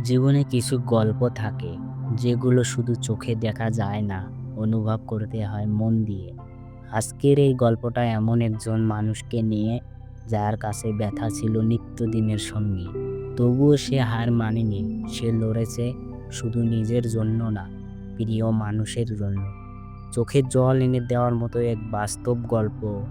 জীবনে কিছু গল্প থাকে যেগুলো শুধু চোখে দেখা যায় না, অনুভব করতে হয় মন দিয়ে। আজকের এই গল্পটা এমন একজন মানুষকে নিয়ে যার কাছে ব্যথা ছিল নিত্যদিনের সঙ্গী। তবুও সে হার মানেনি, সে লড়েছে শুধু নিজের জন্য না, প্রিয় মানুষের জন্য। চোখে জল এনে দেওয়ার মতো এক বাস্তব গল্প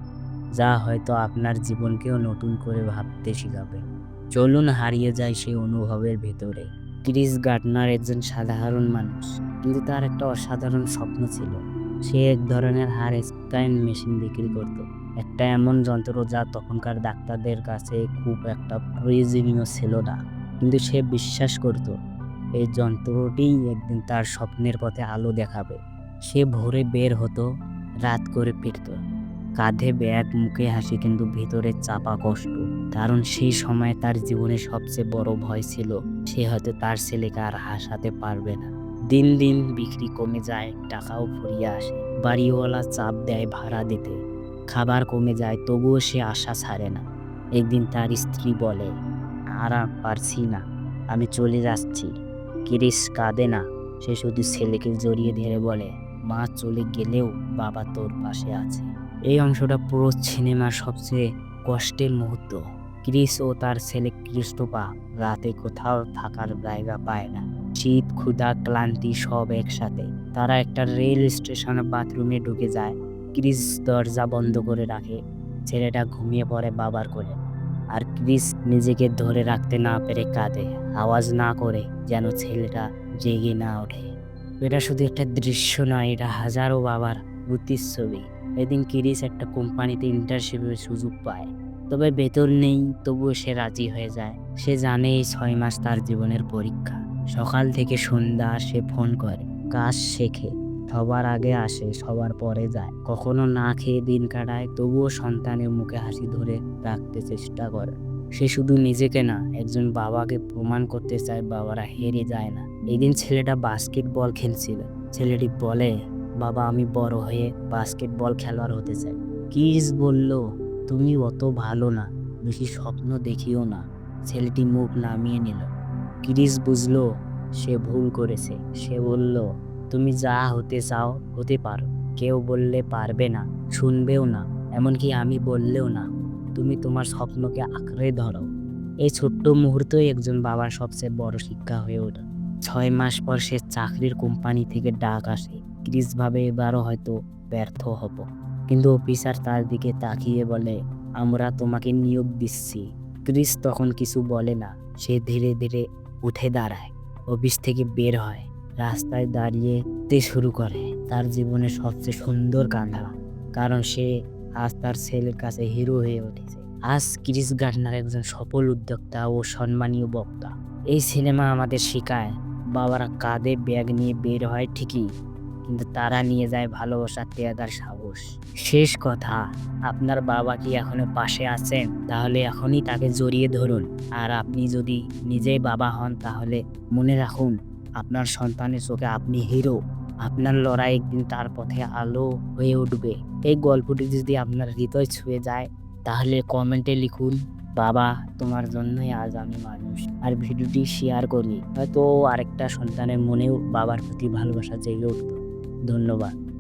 যা হয়তো আপনার জীবনকেও নতুন করে ভাবতে শেখাবে। চলুন হারিয়ে যায় সেই অনুভবের ভেতরে। ক্রিস গার্ডনার একজন সাধারণ মানুষ। কিন্তু তার একটা অসাধারণ স্বপ্ন ছিল। সে এক ধরনের হার স্ক্যান মেশিন বিক্রি করত। একটা এমন যন্ত্র যা তখনকার ডাক্তারদের কাছে খুব একটা প্রয়োজনীয় ছিল না। কিন্তু সে বিশ্বাস করত, এই যন্ত্রটিই একদিন তার স্বপ্নের পথে আলো দেখাবে। সে ভোরে বের হতো, রাত করে ফিরত। কাঁধে ব্যাগ, মুখে হাসি, কিন্তু ভিতরে চাপা কষ্ট। কারণ সেই সময় তার জীবনে সবচেয়ে বড় ভয় ছিল, সে হয়তো তার ছেলেকে আর হাসাতে পারবে না। দিন দিন বিক্রি কমে যায়, টাকাও ফুরিয়ে আসে। বাড়িওয়ালা চাপ দেয় ভাড়া দিতে। খাবার কমে যায়, তবুও সে আশা ছাড়ে না। একদিন তার স্ত্রী বলে, আর পারছি না, আমি চলে যাচ্ছি। কিরিস কাঁদে না? সে শুধু ছেলেকে জড়িয়ে ধরে বলে, মা চলে গেলেও বাবা তোর পাশে আছে। এই অংশটা পুরো সিনেমার সবচেয়ে কষ্টের মুহূর্ত। ক্রিস ও তার ছেলে ক্রিস্টোপা রাতে কোথাও থাকার জায়গা পায় না। শীত, ক্ষুধা, ক্লান্তি সব একসাথে। তারা একটা রেল স্টেশনে বাথরুমে ঢুকে যায়। ক্রিস দরজা বন্ধ করে রাখে। ছেলেটা ঘুমিয়ে পড়ে বাবার কোলে। আর ক্রিস নিজেকে ধরে রাখতে না পেরে কাঁদে। আওয়াজ না করে যেন ছেলেটা জেগে না ওঠে। এটা শুধু একটা দৃশ্য নয়, এটা হাজারো বাবার প্রতিচ্ছবি। এদিন ক্রিস একটা কোম্পানিতে ইন্টার্নশিপের সুযোগ পায়। তবে বেতন নেই, তবুও সে রাজি হয়ে যায়। সে জানে এই ছয় মাস তার জীবনের পরীক্ষা। সকাল থেকে সন্ধ্যা সে ফোন করে, কাজ শেখে, সবার আগে আসে, সবার পরে যায়। কখনো না খেয়ে দিন কাটায়, তবুও সন্তানের মুখে হাসি ধরে রাখতে চেষ্টা করে। সে শুধু নিজেকে না, একজন বাবাকে প্রমাণ করতে চায়, বাবারা হেরে যায় না। এদিন ছেলেটা বাস্কেটবল খেলছিল। ছেলেটি বলে, বাবা, আমি বড় হয়ে বাস্কেটবল খেলোয়াড় হতে চাই। কিস বলল তুমি অত ভালো না, বেশি স্বপ্ন দেখিও না। ছেলেটি মুখ নামিয়ে নিল। ক্রিস বুঝলো, সে ভুল করেছে। সে বলল, তুমি যা হতে চাও, হতে পারো। কেউ বললে পারবে না, শুনবেও না, এমনকি আমি বললেও না। তুমি তোমার স্বপ্নকে আঁকড়ে ধরো। এই ছোট্ট মুহূর্তই একজন বাবার সবচেয়ে বড় শিক্ষা হয়ে ওঠে। ছয় মাস পর সে চাকরির কোম্পানি থেকে ডাক আসে। ক্রিস ভাবে এবারও হয়তো ব্যর্থ হব। কিন্তু অফিসার তার দিকে তাকিয়ে বলে, আমরা তোমাকে নিয়োগ দিচ্ছি। ক্রিস তখন কিছু বলে না, সে ধীরে ধীরে উঠে দাঁড়ায়, অফিস থেকে বের হয়, রাস্তায় দাঁড়িয়ে তে শুরু করে তার জীবনের সবচেয়ে সুন্দর কান্না, কারণ সে আজ তার ছেলের কাছে হিরো হয়ে উঠেছে। আজ ক্রিস গার্ডনার একজন সফল উদ্যোক্তা ও সম্মানীয় বক্তা। এই সিনেমা আমাদের শেখায়, বাবারা কাঁধে ব্যাগ নিয়ে বের হয় ঠিকই কিন্তু তারা নিয়ে যায় ভালোবাসা ত্যাগার সাহস। শেষ কথা, আপনার বাবা কি এখনও পাশে আছেন? তাহলে এখনই তাকে জড়িয়ে ধরুন। আর আপনি যদি নিজেই বাবা হন, তাহলে মনে রাখুন, আপনার সন্তানের চোখে আপনি হিরো। আপনার লড়াই একদিন তার পথে আলো হয়ে উঠবে। এই গল্পটি যদি আপনার হৃদয় ছুঁয়ে যায়, তাহলে কমেন্টে লিখুন, বাবা, তোমার জন্যই আজ আমি মানুষ। আর ভিডিওটি শেয়ার করি। হয়তো আরেকটা সন্তানের মনেও বাবার প্রতি ভালোবাসা জেগে উঠবে। ধন্যবাদ।